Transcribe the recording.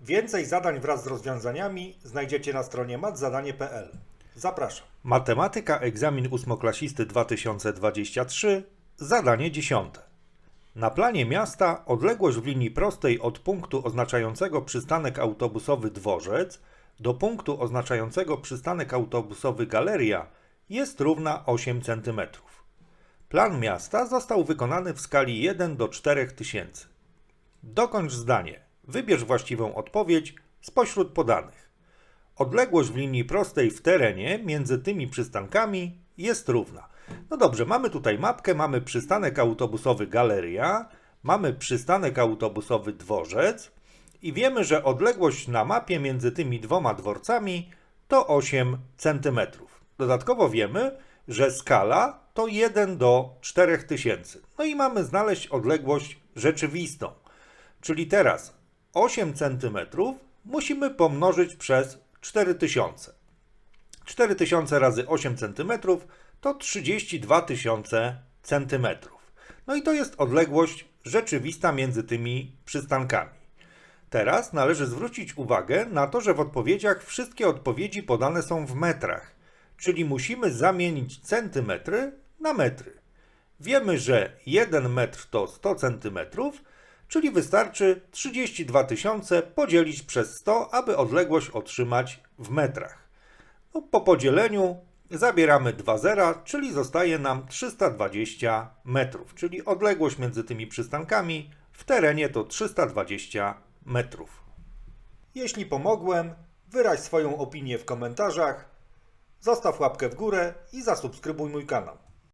Więcej zadań wraz z rozwiązaniami znajdziecie na stronie matzadanie.pl. Zapraszam. Matematyka, egzamin ósmoklasisty 2023, zadanie dziesiąte. Na planie miasta odległość w linii prostej od punktu oznaczającego przystanek autobusowy Dworzec do punktu oznaczającego przystanek autobusowy Galeria jest równa 8 cm. Plan miasta został wykonany w skali 1 do 4000. Dokończ zdanie. Wybierz właściwą odpowiedź spośród podanych. Odległość w linii prostej w terenie między tymi przystankami jest równa. No dobrze, mamy tutaj mapkę, mamy przystanek autobusowy Galeria, mamy przystanek autobusowy Dworzec i wiemy, że odległość na mapie między tymi dwoma dworcami to 8 cm. Dodatkowo wiemy, że skala to 1 do 4000. No i mamy znaleźć odległość rzeczywistą. Czyli teraz 8 cm musimy pomnożyć przez 4000. 4000 razy 8 cm to 32 tysiące centymetrów. No i to jest odległość rzeczywista między tymi przystankami. Teraz należy zwrócić uwagę na to, że w odpowiedziach wszystkie odpowiedzi podane są w metrach, czyli musimy zamienić centymetry na metry. Wiemy, że 1 metr to 100 centymetrów, czyli wystarczy 32 tysiące podzielić przez 100, aby odległość otrzymać w metrach. No, po podzieleniu zabieramy dwa zera, czyli zostaje nam 320 metrów, czyli odległość między tymi przystankami w terenie to 320 metrów. Jeśli pomogłem, wyraź swoją opinię w komentarzach, zostaw łapkę w górę i zasubskrybuj mój kanał.